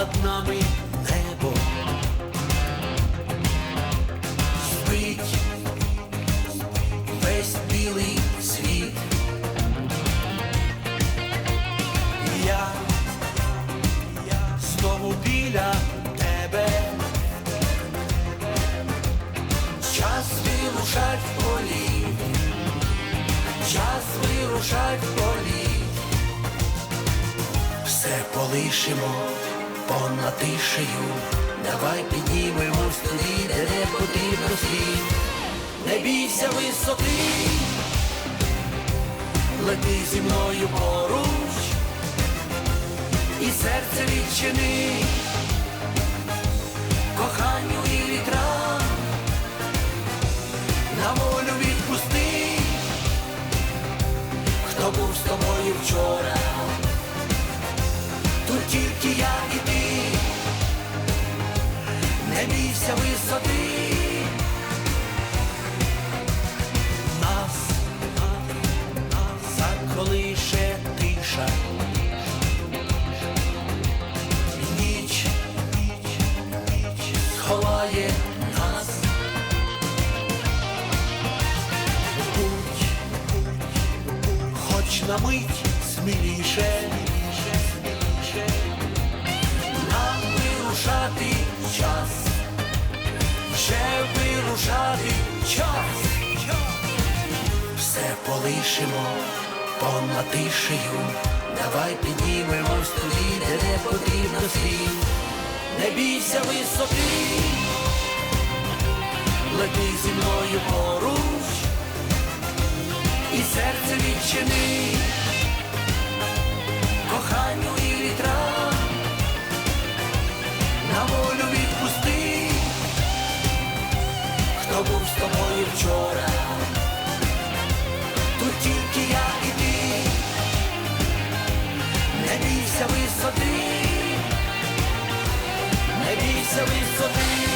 над нами небо спить весь білий світ. Я знову біля тебе, час вирушать в полі, час вирушать в полі. Все полишимо понад тишею, давай піднімемось туди, де не потрібно слів. Не бійся висоти, лети зі мною поруч, і серце відчини, бійся висоти. Нас, нас заколише тиша. Ніч, ніч, ніч сховає нас. Будь, будь, хоч на мить сміліше, сміліше, сміліше. Вже вирушати час. Все полишимо понад тишею, давай піднімемось туди, де не потрібно слід. Не бійся висоти, лети зі мною поруч, і серце відчини, що був з тобою вчора. Тут тільки я і ти, не бійся висоти, не бійся висоти.